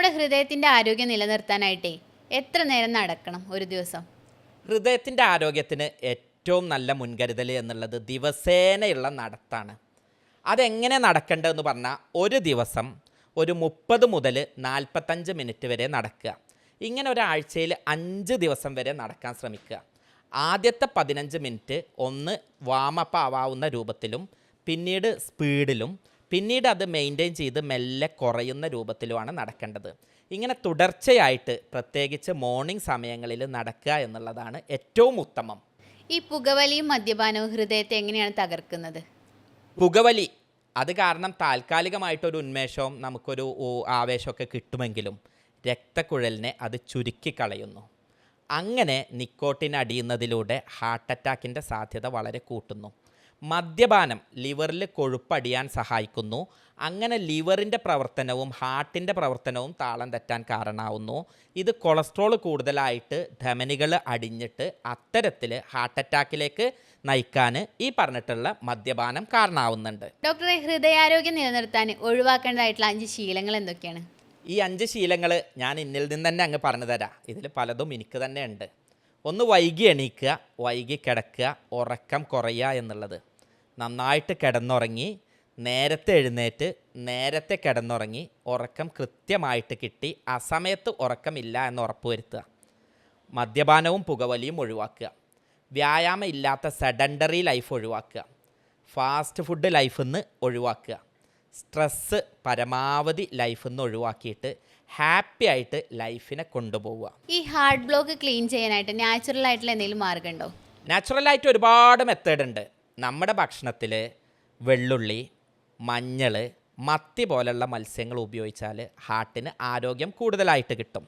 നമ്മുടെ ഹൃദയത്തിന്റെ ആരോഗ്യം നിലനിർത്താനായിട്ടേ എത്ര നേരം നടക്കണം ഒരു ദിവസം? ഹൃദയത്തിന്റെ ആരോഗ്യത്തിന് ഏറ്റവും നല്ല മുൻകരുതൽ എന്നുള്ളത് ദിവസേനയുള്ള നടത്താണ്. അതെങ്ങനെ നടക്കേണ്ടതെന്ന് പറഞ്ഞാൽ ഒരു ദിവസം ഒരു മുപ്പത് മുതൽ നാൽപ്പത്തഞ്ച് മിനിറ്റ് വരെ നടക്കുക. ഇങ്ങനെ ഒരാഴ്ചയിൽ അഞ്ച് ദിവസം വരെ നടക്കാൻ ശ്രമിക്കുക. ആദ്യത്തെ പതിനഞ്ച് മിനിറ്റ് ഒന്ന് വാമപ്പ് ആവാവുന്ന രൂപത്തിലും പിന്നീട് സ്പീഡിലും പിന്നീട് അത് മെയിന്റെയിൻ ചെയ്ത് മെല്ലെ കുറയുന്ന രൂപത്തിലുമാണ് നടക്കേണ്ടത്. ഇങ്ങനെ തുടർച്ചയായിട്ട് പ്രത്യേകിച്ച് മോർണിംഗ് സമയങ്ങളിൽ നടക്കുക എന്നുള്ളതാണ് ഏറ്റവും ഉത്തമം. ഈ പുകവലിയും മദ്യപാനവും ഹൃദയത്തെ എങ്ങനെയാണ് തകർക്കുന്നത്? പുകവലി അത് കാരണം താൽക്കാലികമായിട്ടൊരു ഉന്മേഷവും നമുക്കൊരു ആവേശമൊക്കെ കിട്ടുമെങ്കിലും രക്തക്കുഴലിനെ അത് ചുരുക്കി കളയുന്നു അങ്ങനെ നിക്കോട്ടിൻ അടിയുന്നതിലൂടെ ഹാർട്ട് അറ്റാക്കിന്റെ സാധ്യത വളരെ കൂട്ടുന്നു. മദ്യപാനം ലിവറിൽ കൊഴുപ്പടിയാൻ സഹായിക്കുന്നു. അങ്ങനെ ലിവറിന്റെ പ്രവർത്തനവും ഹാർട്ടിന്റെ പ്രവർത്തനവും താളം തെറ്റാൻ കാരണമാവുന്നു. ഇത് കൊളസ്ട്രോൾ കൂടുതലായിട്ട് ധമനികൾ അടിഞ്ഞിട്ട് അത്തരത്തിൽ ഹാർട്ട് അറ്റാക്കിലേക്ക് നയിക്കാൻ ഈ പറഞ്ഞിട്ടുള്ള മദ്യപാനം കാരണമാവുന്നുണ്ട്. ഡോക്ടറെ ഹൃദയാരോഗ്യം നിലനിർത്താൻ ഒഴിവാക്കേണ്ടതായിട്ടുള്ള അഞ്ച് ശീലങ്ങൾ എന്തൊക്കെയാണ്? ഈ അഞ്ച് ശീലങ്ങൾ ഞാൻ ഇന്നിൽ നിന്ന് തന്നെ അങ്ങ് പറഞ്ഞു തരാം. ഇതിൽ പലതും എനിക്ക് തന്നെ ഉണ്ട്. ഒന്ന് വൈകി എണീക്കുക വൈകി കിടക്കുക ഉറക്കം കുറയുക എന്നുള്ളത്. നന്നായിട്ട് കിടന്നുറങ്ങി നേരത്തെ എഴുന്നേറ്റ് നേരത്തെ കിടന്നുറങ്ങി ഉറക്കം കൃത്യമായിട്ട് കിട്ടി. ആ സമയത്ത് ഉറക്കമില്ല എന്ന് ഉറപ്പുവരുത്തുക. മദ്യപാനവും പുകവലിയും ഒഴിവാക്കുക. വ്യായാമം ഇല്ലാത്ത സെഡൻഡറി ലൈഫ് ഒഴിവാക്കുക. ഫാസ്റ്റ് ഫുഡ് ലൈഫിൽ നിന്ന് ഒഴിവാക്കുക. സ്ട്രെസ്സ് പരമാവധി ലൈഫിൽ നിന്ന് ഒഴിവാക്കിയിട്ട് ഹാപ്പി ആയിട്ട് ലൈഫിനെ കൊണ്ടുപോവുക. ഈ ഹാർട്ട് ബ്ലോക്ക് ക്ലീൻ ചെയ്യാനായിട്ട് നാച്ചുറൽ ആയിട്ടുള്ള എന്തെങ്കിലും മാർഗമുണ്ടോ നാച്ചുറലായിട്ട് ഒരുപാട് മെത്തേഡ് ഉണ്ട് നമ്മുടെ ഭക്ഷണത്തിൽ വെള്ളുള്ളി മഞ്ഞൾ മത്തി പോലുള്ള മത്സ്യങ്ങൾ ഉപയോഗിച്ചാൽ ഹാർട്ടിന് ആരോഗ്യം കൂടുതലായിട്ട് കിട്ടും.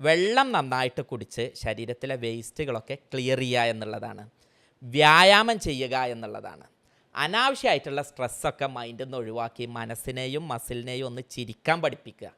വെള്ളം നന്നായിട്ട് കുടിച്ച് ശരീരത്തിലെ വേസ്റ്റുകളൊക്കെ ക്ലിയർ ചെയ്യുക എന്നുള്ളതാണ്. വ്യായാമം ചെയ്യുക എന്നുള്ളതാണ്. അനാവശ്യമായിട്ടുള്ള സ്ട്രെസ്സൊക്കെ മൈൻഡിൽ നിന്ന് ഒഴിവാക്കി മനസ്സിനെയും മസിലിനെയും ഒന്ന് ചിരിക്കാൻ പഠിപ്പിക്കുക.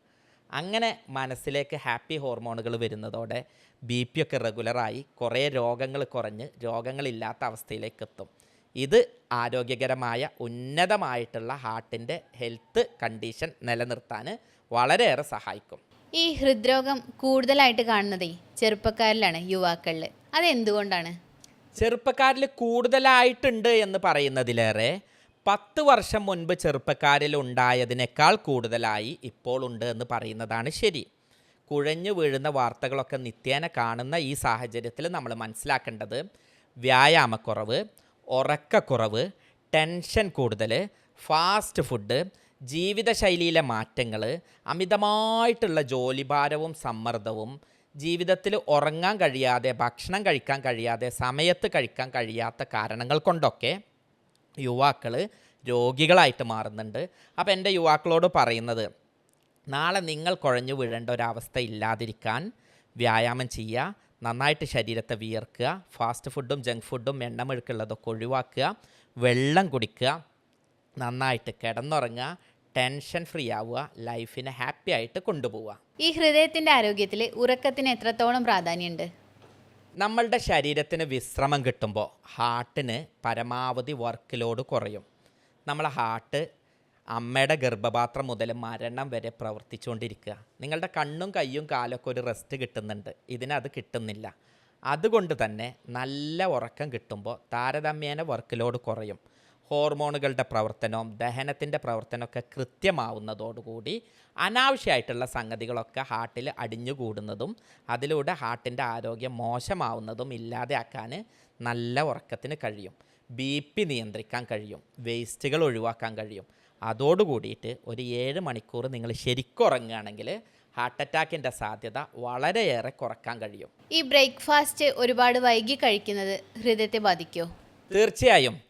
അങ്ങനെ മനസ്സിലേക്ക് ഹാപ്പി ഹോർമോണുകൾ വരുന്നതോടെ ബി പി ഒക്കെ റെഗുലറായി കുറേ രോഗങ്ങൾ കുറഞ്ഞ് രോഗങ്ങളില്ലാത്ത അവസ്ഥയിലേക്ക് എത്തും. ഇത് ആരോഗ്യകരമായ ഉന്നതമായിട്ടുള്ള ഹാർട്ടിന്റെ ഹെൽത്ത് കണ്ടീഷൻ നിലനിർത്താൻ വളരെയേറെ സഹായിക്കും. ഈ ഹൃദ്രോഗം കൂടുതലായിട്ട് കാണുന്നതേ ചെറുപ്പക്കാരിലാണ് യുവാക്കളിൽ. അതെന്തുകൊണ്ടാണ്? ചെറുപ്പക്കാരിൽ കൂടുതലായിട്ടുണ്ട് എന്ന് പറയുന്നതിലേറെ പത്ത് വർഷം മുൻപ് ചെറുപ്പക്കാരിൽ ഉണ്ടായതിനേക്കാൾ കൂടുതലായി ഇപ്പോൾ ഉണ്ട് എന്ന് പറയുന്നതാണ് ശരി. കുഴഞ്ഞു വീഴുന്ന വാർത്തകളൊക്കെ നിത്യേന കാണുന്ന ഈ സാഹചര്യത്തിൽ നമ്മൾ മനസ്സിലാക്കേണ്ടത് വ്യായാമക്കുറവ് ഉറക്കക്കുറവ് ടെൻഷൻ കൂടുതൽ ഫാസ്റ്റ് ഫുഡ് ജീവിതശൈലിയിലെ മാറ്റങ്ങൾ അമിതമായിട്ടുള്ള ജോലിഭാരവും സമ്മർദ്ദവും ജീവിതത്തിൽ ഉറങ്ങാൻ കഴിയാതെ ഭക്ഷണം കഴിക്കാൻ കഴിയാതെ സമയത്ത് കഴിക്കാൻ കഴിയാത്ത കാരണങ്ങൾ കൊണ്ടൊക്കെ യുവാക്കൾ രോഗികളായിട്ട് മാറുന്നുണ്ട്. അപ്പോൾ എന്റെ യുവാക്കളോട് പറയുന്നത് നാളെ നിങ്ങൾ കുഴഞ്ഞു വീഴേണ്ട ഒരവസ്ഥ ഇല്ലാതിരിക്കാൻ വ്യായാമം ചെയ്യുക. നന്നായിട്ട് ശരീരത്തെ വിയർക്കുക ഫാസ്റ്റ് ഫുഡും ജങ്ക് ഫുഡും എണ്ണമെഴുക്കുള്ളതൊക്കെ ഒഴിവാക്കുക വെള്ളം കുടിക്കുക നന്നായിട്ട് കിടന്നുറങ്ങുക ടെൻഷൻ ഫ്രീ ആവുക ലൈഫിനെ ഹാപ്പി ആയിട്ട് കൊണ്ടുപോവുക. ഈ ഹൃദയത്തിന്റെ ആരോഗ്യത്തിൽ ഉറക്കത്തിന് എത്രത്തോളം പ്രാധാന്യമുണ്ട്? നമ്മളുടെ ശരീരത്തിന് വിശ്രമം കിട്ടുമ്പോൾ ഹാർട്ടിന് പരമാവധി വർക്ക് ലോഡ് കുറയും. നമ്മളെ ഹാർട്ട് അമ്മയുടെ ഗർഭപാത്രം മുതൽ മരണം വരെ പ്രവർത്തിച്ചുകൊണ്ടിരിക്കുക. നിങ്ങളുടെ കണ്ണും കയ്യും കാലൊക്കെ ഒരു റെസ്റ്റ് കിട്ടുന്നുണ്ട്. ഇതിനത് കിട്ടുന്നില്ല. അതുകൊണ്ട് തന്നെ നല്ല ഉറക്കം കിട്ടുമ്പോൾ താരതമ്യേന വർക്ക് ലോഡ് കുറയും. ഹോർമോണുകളുടെ പ്രവർത്തനവും ദഹനത്തിന്റെ പ്രവർത്തനമൊക്കെ കൃത്യമാവുന്നതോടുകൂടി അനാവശ്യമായിട്ടുള്ള സംഗതികളൊക്കെ ഹാർട്ടിൽ അടിഞ്ഞുകൂടുന്നതും അതിലൂടെ ഹാർട്ടിന്റെ ആരോഗ്യം മോശമാവുന്നതും ഇല്ലാതെയാക്കാൻ നല്ല ഉറക്കത്തിന് കഴിയും. ബി പി നിയന്ത്രിക്കാൻ കഴിയും. വേസ്റ്റുകൾ ഒഴിവാക്കാൻ കഴിയും. അതോടുകൂടിയിട്ട് ഒരു ഏഴ് മണിക്കൂർ നിങ്ങൾ ശരിക്കും ഉറങ്ങുകയാണെങ്കിൽ ഹാർട്ട് അറ്റാക്കിന്റെ സാധ്യത വളരെയേറെ കുറയ്ക്കാൻ കഴിയും. ഈ ബ്രേക്ക്ഫാസ്റ്റ് ഒരുപാട് വൈകി കഴിക്കുന്നത് ഹൃദയത്തെ ബാധിക്കുമോ? തീർച്ചയായും.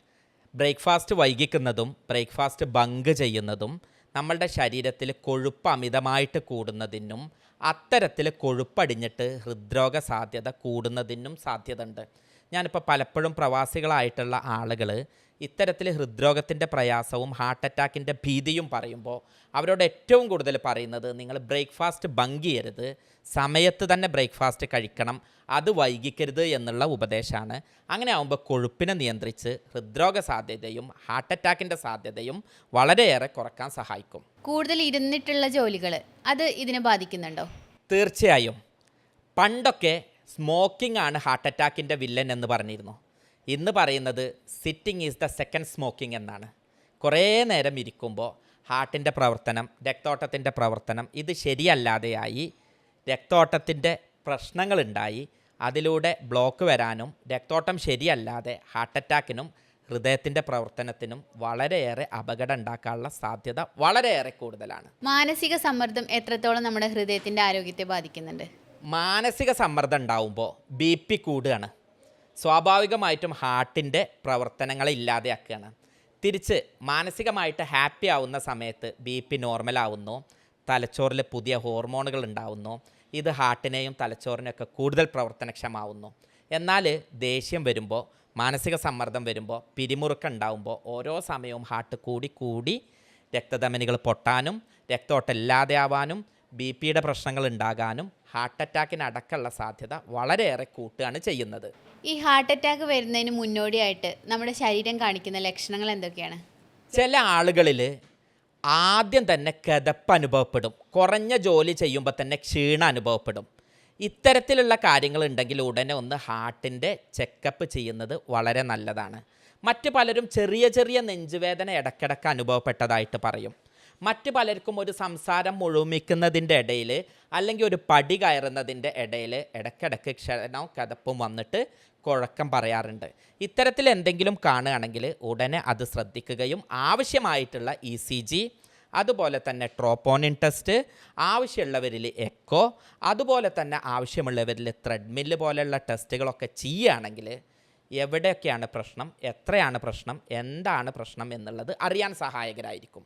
ബ്രേക്ക്ഫാസ്റ്റ് വൈകിക്കുന്നതും ബ്രേക്ക്ഫാസ്റ്റ് ബങ്ക് ചെയ്യുന്നതും നമ്മളുടെ ശരീരത്തിൽ കൊഴുപ്പ് അമിതമായിട്ട് കൂടുന്നതിനും അത്തരത്തിൽ കൊഴുപ്പടിഞ്ഞിട്ട് ഹൃദ്രോഗ സാധ്യത കൂടുന്നതിനും സാധ്യതയുണ്ട്. ഞാനിപ്പോൾ പലപ്പോഴും പ്രവാസികളായിട്ടുള്ള ആളുകൾ ഇത്തരത്തിൽ ഹൃദ്രോഗത്തിന്റെ പ്രയാസവും ഹാർട്ട് അറ്റാക്കിന്റെ ഭീതിയും പറയുമ്പോൾ അവരോട് ഏറ്റവും കൂടുതൽ പറയുന്നത് നിങ്ങൾ ബ്രേക്ക്ഫാസ്റ്റ് ബങ്ക് ചെയ്യരുത് സമയത്ത് തന്നെ ബ്രേക്ക്ഫാസ്റ്റ് കഴിക്കണം അത് വൈകിക്കരുത് എന്നുള്ള ഉപദേശമാണ്. അങ്ങനെ ആകുമ്പോൾ കൊഴുപ്പിനെ നിയന്ത്രിച്ച് ഹൃദ്രോഗ സാധ്യതയും ഹാർട്ട് അറ്റാക്കിന്റെ സാധ്യതയും വളരെയേറെ കുറയ്ക്കാൻ സഹായിക്കും. കൂടുതൽ ഇരുന്നിട്ടുള്ള ജോലികൾ അത് ഇതിനെ ബാധിക്കുന്നുണ്ടോ? തീർച്ചയായും. പണ്ടൊക്കെ സ്മോക്കിംഗ് ആണ് ഹാർട്ട് അറ്റാക്കിന്റെ വില്ലൻ എന്ന് പറഞ്ഞിരുന്നു. ഇന്ന് പറയുന്നത് sitting is the second smoking എന്നാണ്. കുറേ നേരം ഇരിക്കുമ്പോൾ ഹാർട്ടിന്റെ പ്രവർത്തനം രക്തോട്ടത്തിന്റെ പ്രവർത്തനം ഇത് ശരിയല്ലാതെയായി രക്തോട്ടത്തിന്റെ പ്രശ്നങ്ങളുണ്ടായി അതിലൂടെ ബ്ലോക്ക് വരാനും രക്തോട്ടം ശരിയല്ലാതെ ഹാർട്ട് അറ്റാക്കിനും ഹൃദയത്തിന്റെ പ്രവർത്തനത്തിനും വളരെയേറെ അപകടം ഉണ്ടാക്കാനുള്ള സാധ്യത വളരെയേറെ കൂടുതലാണ്. മാനസിക സമ്മർദ്ദം എത്രത്തോളം നമ്മുടെ ഹൃദയത്തിന്റെ ആരോഗ്യത്തെ ബാധിക്കുന്നുണ്ട്? മാനസിക സമ്മർദ്ദം ഉണ്ടാവുമ്പോൾ ബി പി കൂടുകയാണ്. സ്വാഭാവികമായിട്ടും ഹാർട്ടിന്റെ പ്രവർത്തനങ്ങളെ ഇല്ലാതെയാക്കുകയാണ്. തിരിച്ച് മാനസികമായിട്ട് ഹാപ്പി ആവുന്ന സമയത്ത് ബി പി നോർമലാവുന്നു തലച്ചോറിൽ പുതിയ ഹോർമോണുകൾ ഉണ്ടാവുന്നു. ഇത് ഹാർട്ടിനെയും തലച്ചോറിനെയൊക്കെ കൂടുതൽ പ്രവർത്തനക്ഷമാവുന്നു എന്നാൽ ദേഷ്യം വരുമ്പോൾ മാനസിക സമ്മർദ്ദം വരുമ്പോൾ പിരിമുറുക്കം ഉണ്ടാവുമ്പോൾ ഓരോ സമയവും ഹാർട്ട് കൂടി കൂടി രക്തധമനികൾ പൊട്ടാനും രക്തോട്ടം ഇല്ലാതെ ആവാനും ബി പിയുടെ പ്രശ്നങ്ങൾ ഉണ്ടാകാനും ഹാർട്ട് അറ്റാക്കിന് അടക്കമുള്ള സാധ്യത വളരെയേറെ കൂട്ടുകയാണ് ചെയ്യുന്നത്. ഈ ഹാർട്ട് അറ്റാക്ക് വരുന്നതിന് മുന്നോടിയായിട്ട് നമ്മുടെ ശരീരം കാണിക്കുന്ന ലക്ഷണങ്ങൾ എന്തൊക്കെയാണ്? ചില ആളുകളിൽ ആദ്യം തന്നെ കിതപ്പ് അനുഭവപ്പെടും. കുറഞ്ഞ ജോലി ചെയ്യുമ്പോൾ തന്നെ ക്ഷീണ അനുഭവപ്പെടും. ഇത്തരത്തിലുള്ള കാര്യങ്ങൾ ഉണ്ടെങ്കിൽ ഉടനെ ഒന്ന് ഹാർട്ടിന്റെ ചെക്കപ്പ് ചെയ്യുന്നത് വളരെ നല്ലതാണ്. മറ്റ് പലരും ചെറിയ ചെറിയ നെഞ്ചുവേദന ഇടക്കിടക്ക് അനുഭവപ്പെട്ടതായിട്ട് പറയും. മറ്റ് പലർക്കും ഒരു സംസാരം മുഴുമിക്കുന്നതിന്റെ ഇടയിൽ അല്ലെങ്കിൽ ഒരു പടി കയറുന്നതിന്റെ ഇടയിൽ ഇടയ്ക്കിടയ്ക്ക് ക്ഷണവും കഥപ്പും വന്നിട്ട് കുഴക്കം പറയാറുണ്ട്. ഇത്തരത്തിൽ എന്തെങ്കിലും കാണുകയാണെങ്കിൽ ഉടനെ അത് ശ്രദ്ധിക്കുകയും ആവശ്യമായിട്ടുള്ള ഇ സി ജി അതുപോലെ തന്നെ ട്രോപ്പോണിൻ ടെസ്റ്റ് ആവശ്യമുള്ളവരിൽ എക്കോ അതുപോലെ തന്നെ ആവശ്യമുള്ളവരിൽ ത്രെഡ്മില്ല് പോലെയുള്ള ടെസ്റ്റുകളൊക്കെ ചെയ്യുകയാണെങ്കിൽ എവിടെയൊക്കെയാണ് പ്രശ്നം എത്രയാണ് പ്രശ്നം എന്താണ് പ്രശ്നം എന്നുള്ളത് അറിയാൻ സഹായകരായിരിക്കും.